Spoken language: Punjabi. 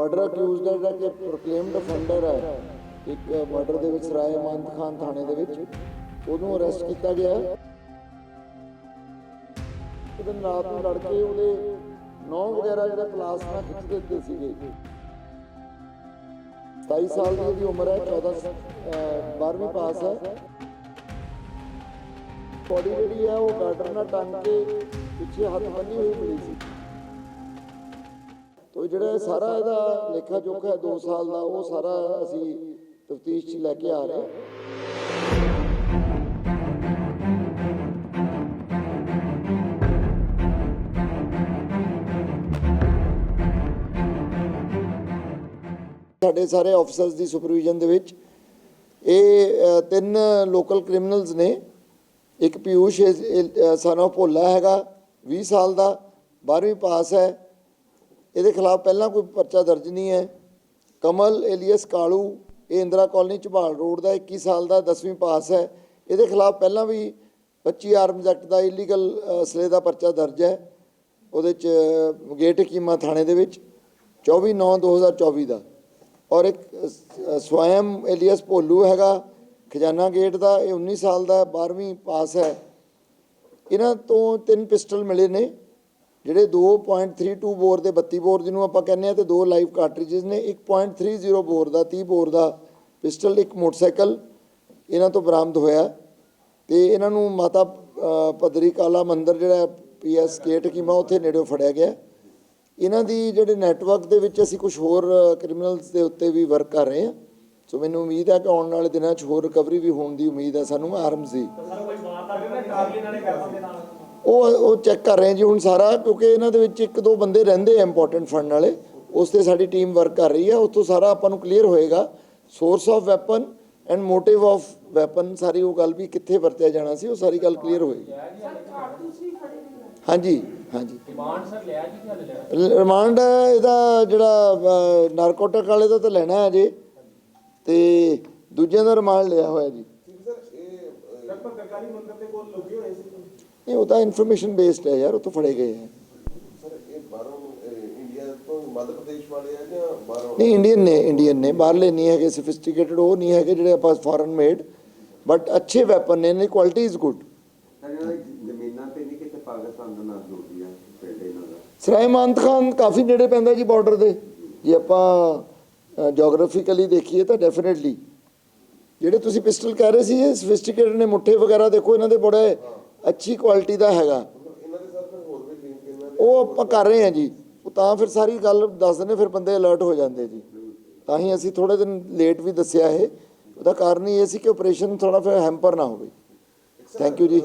ਮਰਡਰ ਅਕਿਊਜ਼ਡ ਹੈ ਜਿਹੜਾ ਕਿ ਪ੍ਰੋਕਲੇਮਡ ਅਫੈਂਡਰ ਹੈ। ਇੱਕ ਮਰਡਰ ਦੇ ਵਿੱਚ ਰਾਏ ਅਮਨਤ ਖਾਨ ਥਾਣੇ ਦੇ ਵਿੱਚ। ਉਹਨੂੰ ਅਰੈਸਟ ਕੀਤਾ ਗਿਆ ਉਹਦੇ ਰਾਤ ਨੂੰ ਲੜ ਕੇ ਉਹਦੇ ਨੌ ਵਗੈਰਾ ਜਿਹੜੇ ਪਲਾਸ ਨਾਲ ਖਿੱਚ ਦਿੱਤੇ ਸੀਗੇ। 27 ਸਾਲ ਦੀ ਉਹਦੀ ਉਮਰ ਹੈ 14 12ਵੀਂ ਪਾਸ ਹੈ। ਬੋਡੀ ਜਿਹੜੀ ਹੈ ਉਹ ਗਾਰਡਰ ਨਾਲ ਟੰਗ ਕੇ ਪਿੱਛੇ ਹੱਥ ਬੰਨੀ ਹੋਈ ਮਿਲੀ ਸੀ। ਤੋ ਜਿਹੜਾ ਸਾਰਾ ਇਹਦਾ ਲੇਖਾ ਜੋਖਾ ਹੈ 2 ਸਾਲ ਦਾ, ਉਹ ਸਾਰਾ ਅਸੀਂ ਤਫਤੀਸ਼ 'ਚ ਲੈ ਕੇ ਆ ਰਹੇ ਸਾਡੇ ਸਾਰੇ ਆਫੀਸਰਸ ਦੀ ਸੁਪਰਵੀਜ਼ਨ ਦੇ ਵਿੱਚ ਇਹ ਤਿੰਨ ਲੋਕਲ ਕ੍ਰਿਮੀਨਲਸ ਨੇ। ਇੱਕ ਪਿਊਸ਼ ਸਨ ਆਫ ਭੋਲਾ ਹੈਗਾ 20 ਸਾਲ ਦਾ 12ਵੀਂ ਪਾਸ ਹੈ। ਇਹਦੇ ਖਿਲਾਫ ਪਹਿਲਾਂ ਕੋਈ ਪਰਚਾ ਦਰਜ ਨਹੀਂ ਹੈ। ਕਮਲ ਏਲੀਅਸ ਕਾਲੂ, ਇਹ ਇੰਦਰਾ ਕਾਲਨੀ ਝਬਾਲ ਰੋਡ ਦਾ 21 ਸਾਲ ਦਾ 10ਵੀਂ ਪਾਸ ਹੈ। ਇਹਦੇ ਖਿਲਾਫ ਪਹਿਲਾਂ ਵੀ 25 ਆਰਮਜ਼ ਐਕਟ ਦਾ ਇਲੀਗਲ ਅਸਲੇ ਦਾ ਪਰਚਾ ਦਰਜ ਹੈ। ਉਹਦੇ ਚ ਗੇਟ ਕੀਮਾ ਥਾਣੇ ਦੇ ਵਿੱਚ 24 9 2024 ਦਾ। ਔਰ ਇੱਕ ਸਵੈਮ ਏਲੀਅਸ ਭੋਲੂ ਹੈਗਾ, ਖਜ਼ਾਨਾ ਗੇਟ ਦਾ, ਇਹ 19 ਸਾਲ ਦਾ 12ਵੀਂ ਪਾਸ ਹੈ। ਇਹਨਾਂ ਤੋਂ ਤਿੰਨ ਪਿਸਟਲ ਮਿਲੇ ਨੇ। ਜਿਹੜੇ 2.32 ਬੋਰ ਦੇ 32 ਬੋਰ ਜਿਹਨੂੰ ਆਪਾਂ ਕਹਿੰਦੇ ਆ ਤੇ ਦੋ ਲਾਈਵ ਕਾਰਟ੍ਰਿਜਸ ਨੇ 1.30 ਬੋਰ ਦਾ 30 ਬੋਰ ਦਾ ਪਿਸਟਲ ਇੱਕ ਮੋਟਰਸਾਈਕਲ ਇਹਨਾਂ ਤੋਂ ਬਰਾਮਦ ਹੋਇਆ। ਤੇ ਇਹਨਾਂ ਨੂੰ ਮਾਤਾ ਅ, ਪਦਰੀ ਕਾਲਾ ਮੰਦਿਰ ਜਿਹੜਾ ਪੀਐਸ ਗੇਟ ਕੀਮਾ ਉੱਥੇ ਨੇੜਿਓਂ ਫੜਿਆ ਗਿਆ। ਇਹਨਾਂ ਦੀ ਜਿਹੜੇ ਨੈਟਵਰਕ ਦੇ ਵਿੱਚ ਅਸੀਂ ਕੁਝ ਹੋਰ ਕ੍ਰਿਮੀਨਲਸ ਦੇ ਉੱਤੇ ਵੀ ਵਰਕ ਕਰ ਰਹੇ ਹਾਂ। ਸੋ ਮੈਨੂੰ ਉਮੀਦ ਹੈ ਕਿ ਆਉਣ ਵਾਲੇ ਦਿਨਾਂ 'ਚ ਹੋਰ ਰਿਕਵਰੀ ਵੀ ਹੋਣ ਦੀ ਉਮੀਦ ਹੈ ਸਾਨੂੰ ਆਰਮਸ ਦੀ। ਉਹ ਉਹ ਚੈੱਕ ਕਰ ਰਹੇ ਜੀ ਹੁਣ ਸਾਰਾ ਕਿਉਂਕਿ ਇਹਨਾਂ ਦੇ ਵਿੱਚ ਇੱਕ ਦੋ ਬੰਦੇ ਰਹਿੰਦੇ ਆ ਇੰਪੋਰਟੈਂਟ ਫੰਡ ਵਾਲੇ। ਉਸ ਤੇ ਸਾਡੀ ਟੀਮ ਵਰਕ ਕਰ ਰਹੀ ਹੈ ਉੱਥੋਂ ਸਾਰਾ ਆਪਾਂ ਨੂੰ ਕਲੀਅਰ ਹੋਏਗਾ। Source of weapon and motive of weapon ਸਾਰੀ ਉਹ ਗੱਲ ਵੀ ਕਿੱਥੇ ਵਰਤਿਆ ਜਾਣਾ ਸੀ ਉਹ ਸਾਰੀ ਗੱਲ ਕਲੀਅਰ ਹੋਏਗੀ। ਹਾਂਜੀ ਹਾਂਜੀ। ਰਿਮਾਂਡ ਸਰ ਲਿਆ ਜੀ ਕਿ ਹਾਲੇ? ਲੈਣਾ ਰਿਮਾਂਡ ਇਹਦਾ ਜਿਹੜਾ ਨਾਰਕੋਟਿਕ ਵਾਲੇ ਦਾ ਤਾਂ ਲੈਣਾ ਹੈ ਅਜੇ। ਤੇ ਦੂਜਿਆਂ ਦਾ ਰਿਮਾਂਡ ਲਿਆ ਹੋਇਆ ਜੀ। ਇਹ ਉਹ ਤਾਂ ਇਨਫੋਰਮੇਸ਼ਨ ਬੇਸਡ ਹੈ ਯਾਰ ਉਹ ਤੋਂ ਫੜੇ ਗਏ ਹੈ। ਸਰ ਇਹ ਬਾਹਰੋਂ ਅਹ, ਇੰਡੀਆ ਤੋਂ ਮੱਧ ਪ੍ਰਦੇਸ਼ ਵਾਲੇ ਆ ਜਾਂ ਬਾਹਰੋਂ? ਨਹੀਂ ਇੰਡੀਅਨ ਨੇ ਇੰਡੀਅਨ ਨੇ। ਬਾਹਰਲੇ ਨਹੀਂ ਹੈਗੇ ਸਫਿਸਟੀਕੇਟਡ ਉਹ ਨਹੀਂ ਹੈਗੇ ਜਿਹੜੇ ਆਪਾਂ ਫੋਰਨ ਮੇਡ ਬਟ ਅੱਛੇ ਵੈਪਨ ਨੇ ਦੀ ਕੁਆਲਿਟੀ ਇਜ਼ ਗੁੱਡ ਜ਼ਮੀਨਾਂ ਤੇ ਨਹੀਂ ਕਿਤੇ ਪਾਕਿਸਤਾਨ ਦੇ ਨਾਲ ਜੁੜਦੀਆਂ ਪਿੰਡ ਇਹਨਾਂ ਦਾ। ਸਰਾਇਮਾਨਤ ਖਾਨ ਕਾਫੀ ਨੇੜੇ ਪੈਂਦਾ ਜੀ ਬਾਰਡਰ ਦੇ। ਜੇ ਆਪਾਂ ਜੀਓਗ੍ਰਾਫਿਕਲੀ ਦੇਖੀਏ ਤਾਂ ਡੈਫੀਨਿਟਲੀ ਜਿਹੜੇ ਤੁਸੀਂ ਪਿਸਟਲ ਕਹਿ ਰਹੇ ਸੀ ਇਹ ਸਫਿਸਟੀਕੇਟਡ ਨੇ ਮੁੱਠੇ ਵਗੈਰਾ ਦੇਖੋ ਇਹਨਾਂ ਦੇ ਬੜੇ ਅੱਛੀ ਕੁਆਲਿਟੀ ਦਾ ਹੈਗਾ। ਉਹ ਆਪਾਂ ਕਰ ਰਹੇ ਹਾਂ ਜੀ। ਉਹ ਤਾਂ ਫਿਰ ਸਾਰੀ ਗੱਲ ਦੱਸ ਦਿੰਦੇ, ਫਿਰ ਬੰਦੇ ਅਲਰਟ ਹੋ ਜਾਂਦੇ ਜੀ। ਤਾਂ ਹੀ ਅਸੀਂ ਥੋੜੇ ਦਿਨ ਲੇਟ ਵੀ ਦੱਸਿਆ ਇਹ। ਉਹਦਾ ਕਾਰਨ ਹੀ ਇਹ ਸੀ ਕਿ ਆਪਰੇਸ਼ਨ ਥੋੜਾ ਫਿਰ ਹੈਂਪਰ ਨਾ ਹੋਵੇ। ਥੈਂਕ ਯੂ ਜੀ।